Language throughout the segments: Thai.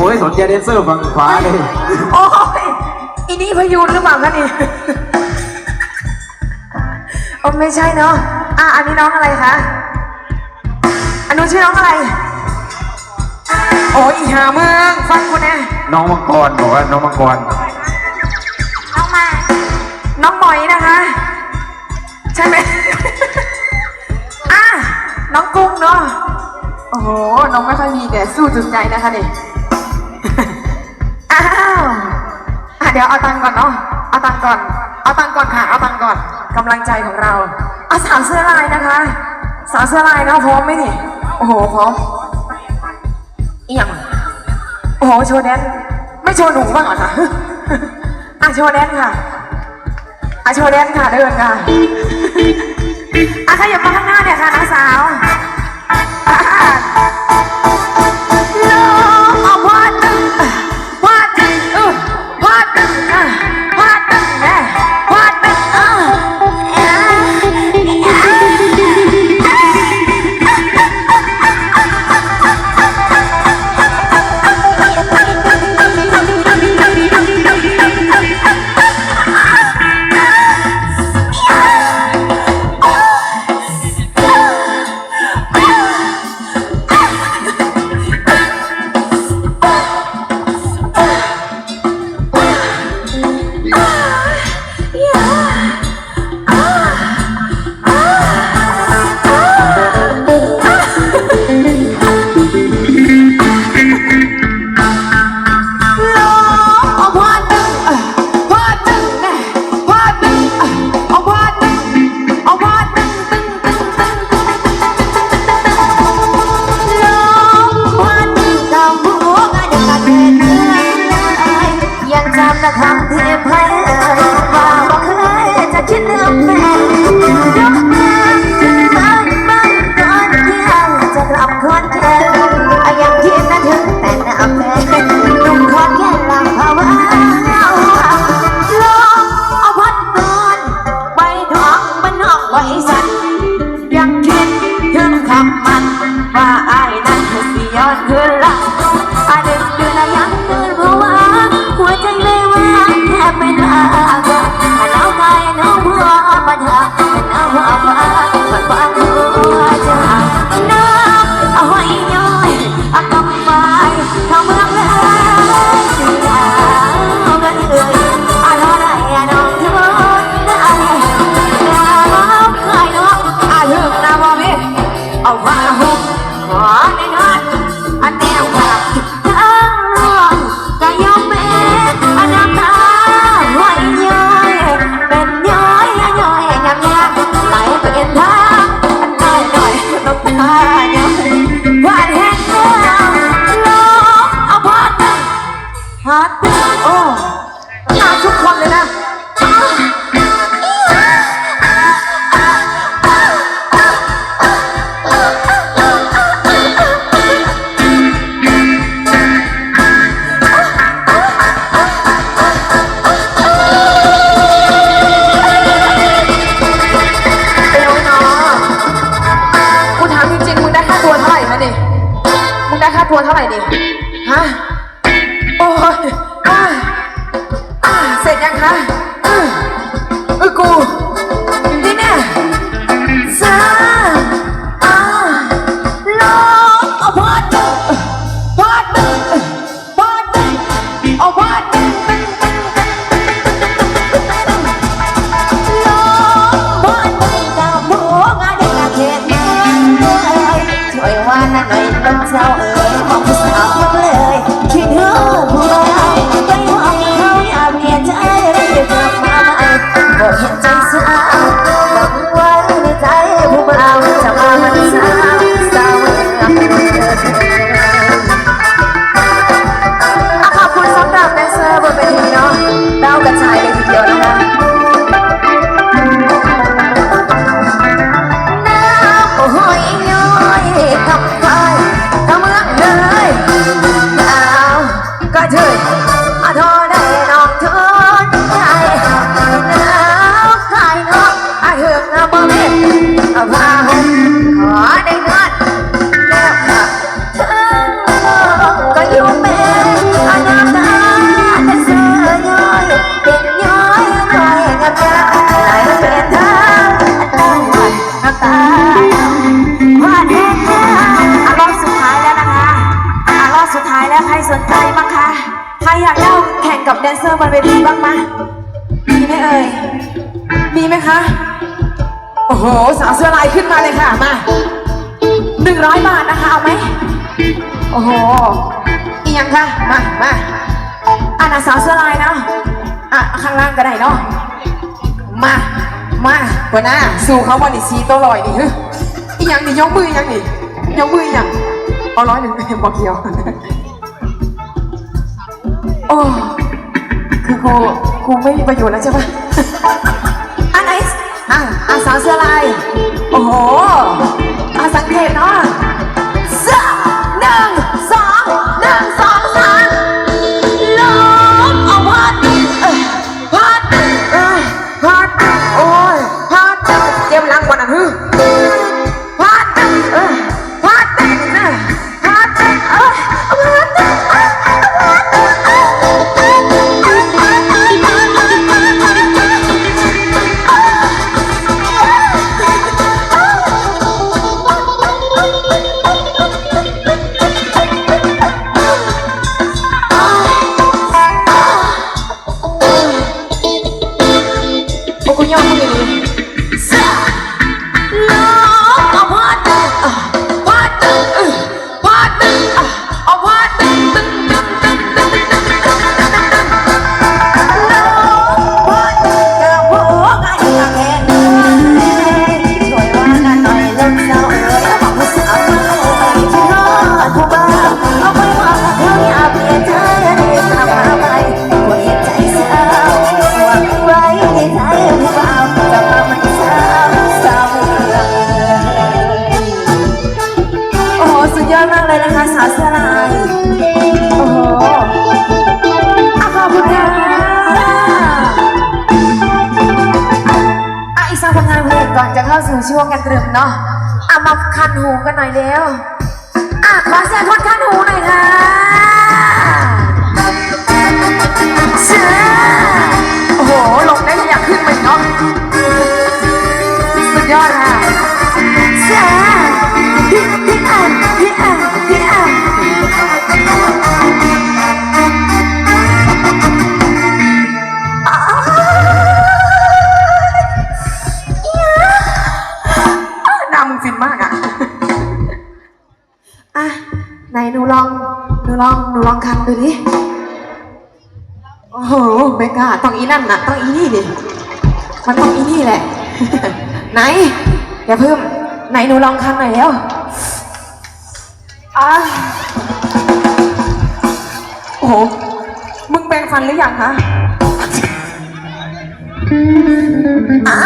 สารต่อแล้วกันค่ะลมเอาพอตึงพอตึงจ้ะพอตึงเอาพอตึงพอตึงอะอะน้องกุ้งน้องกุ้งโอ้ยสนใจแดนเซอร์ฝั่งขวาเลยโอ้ยอีนี่พยูนหรือเปล่าคะนี่โอ้ไม่ใช่เนาะอะอันนี้น้องอะไรคะอันนู้นชื่อน้องอะไร โอ้ยอีหาเมืองฟังกูนะน้องมังกรบอกว่าน้องมังกรน้องมา น้องหมอยนะคะ ใช่ไหมอะน้องกุ้งเนาะโอ้โห น้องไม่ค่อยมีแต่สู้จุดใจนะคะนี่อ้ เดี๋ยวเอาตังค์ก่อนเนาะ เอาตังค์ก่อน เอาตังค์ก่อนค่ะ เอาตังค์ก่อนกำลังใจของเราเอาสาวเสื้อลายนะคะ สาวเสื้อลายเนาะพร้อมไหมนี่ โอ้โหพร้อมอีหยังโอ้โหโชว์แดนไม่โชว์หนูบ้างเหรอคะอะโชว์แดนค่ะอะโชว์แดนค่ะเดินค่ะอะขยับมาข้างหน้าเนี่ยค่ะ กลัวเท่าไหร่ดีฮะโอ้ยเสร็จยังคะอืออือกูนี่แซาอาลอเอาพอดพอดพอดเอาพอดช่วยว่านั่นหน่อยต้องเจ้า กับแดนเซอร์บนเวทีบ้างไหมมีไหมเอ่ย มีไหมคะ โอ้โห สาวเสื้อลายขึ้นมาเลยค่ะ มาหนึ่งร้อยบาทนะคะ เอาไหม โอ้โห อีกยังคะมามาอ่านะสาวเสื้อลายเนาะ อะ ข้างล่างก็ได้เนาะ มา มาหัวหน้า สู่เขาวันนี้ซีโตลอยนี่ฮึอีหยังนี่ยกมือหยังนี่ยกมืออีหยังเอาร้อยหนึ่งบอกเกี่ยว โอ้ คือครูครูไม่มีประโยชน์แล้วใช่ปะอันไหนอะอาสาวเสื้อลายโอ้โหอาสังเกตเนาะเสื้อหนึ่งสอง ช่วงกันตรึมเนาะอะมาคันหูกันหน่อยเร็วอะขอเสียงคนคันหูหน่อยค่ะเชื่อโอ้โหลงได้อยากขึ้นไปเนาะสุดยอดค่ะ ลองลองคันดูดิโอ้โหเบกาต้องอีนั่นนะต้องอีนี่ดิมันต้องอีนี่แหละ ไหนอย่าเพิ่มไหนหนูลองคันหน่อยแล้วอะโอ้โหมึงแปรงฟันหรือยังคะอา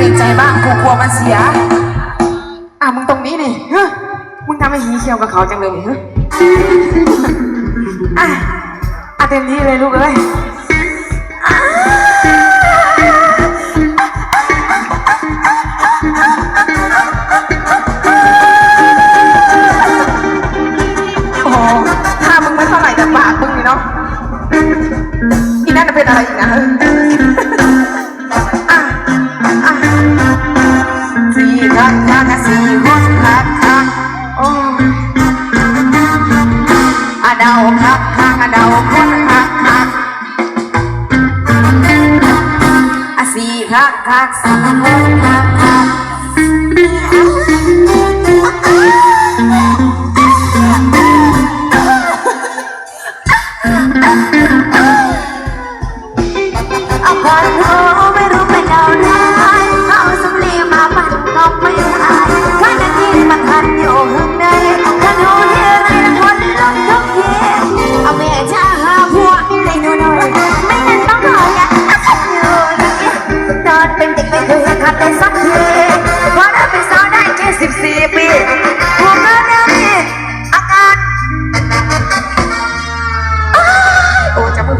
กรงใจบ้างกูกลัวมันเสีย อะมึงตรงนี้นี่เฮ้ยมึงทำให้หีเขียวกับเขาจังเลยนี่เฮ้ยอะอะเต็มที่เลยลูกเอ้ยโอ้ คักคักสี่คนคักคัก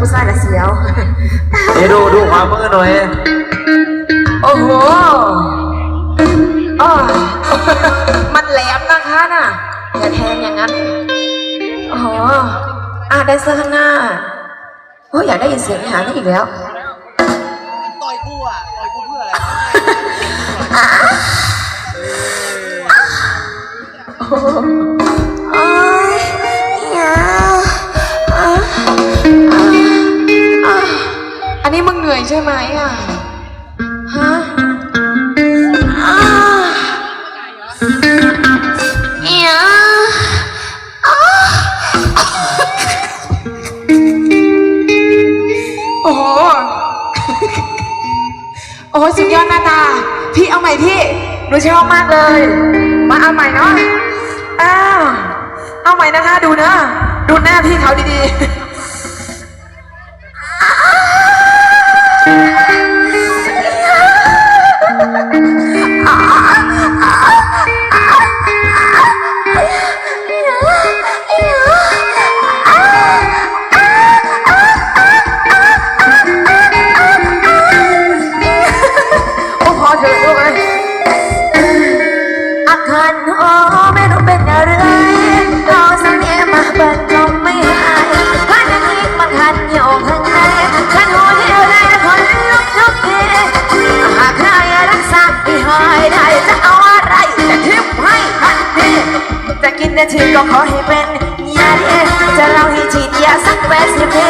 ผู้ชายละเสียว เดี๋ยวดูดูขวามือหน่อย โอ้โหอ้อมันแหลมนะคะน่ะอย่าแทงอย่างนั้นโอ้โหอะแดนเซอร์ข้างหน้าโอ้ยอยากได้ยินเสียงหานี่อีกแล้วต่อยกูอะต่อยกูเพื่ออะไรโอ้ อยใช่ไหมอะ ฮะอะอย่าอะโอ้โห โอ้โหสุดยอดหน้าตา พี่เอาใหม่พี่ หนูชอบมากเลย มาเอาใหม่เนาะอ้าว เอาใหม่นะคะ ดูเนอะดูหน้าพี่เขาดีๆ อาการโอ้ไม่รู้เป็นอะไรเราสังเกตมาเปิดก็ไม่หายพันนี้มันคันอยู่ข้างในฉันหัวที่อะไรคนลุกทุกทีหากใครรักษาให้หายได้จะเอาอะไรจะทิมให้ทันทีจะกินแต่ชื่อก็ขอให้เป็นยาดีจะเล่าให้ฉีดยาสักแปดสิบที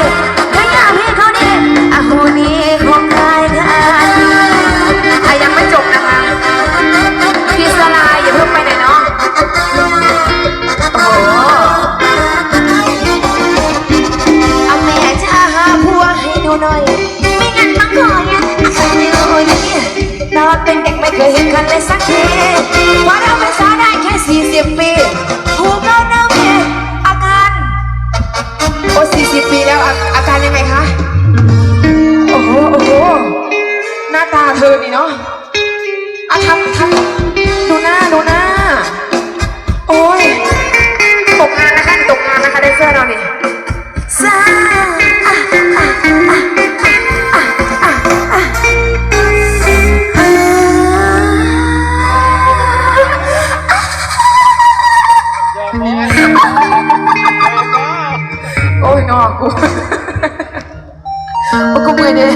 ถ้าอยากพี่เขาดีอาหูนี้คงคลายกัน เธอนี่เนาะอะทำทำดูหน้าดูหน้า โอ้ยตกงานนะคะตกงานนะคะแดนเซอร์เรานี่ซาอะอะอะอะอะอะอะโอ้ยนอกกูโอ้กูเมื่อยเนี่ย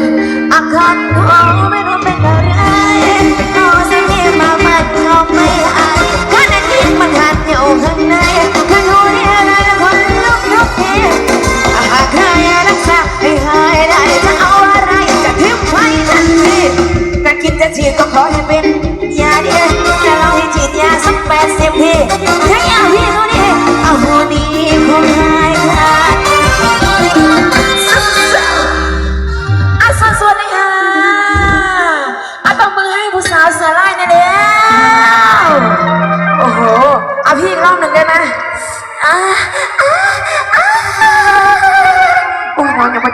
อาการ โ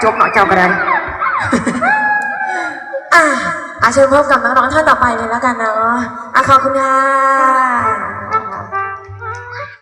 จบหน่อยเจ้าก็ได้ อะอะเชิญพบกับน้องๆท่านต่อไปเลยแล้วกันเนาะอะขอบคุณค่ะ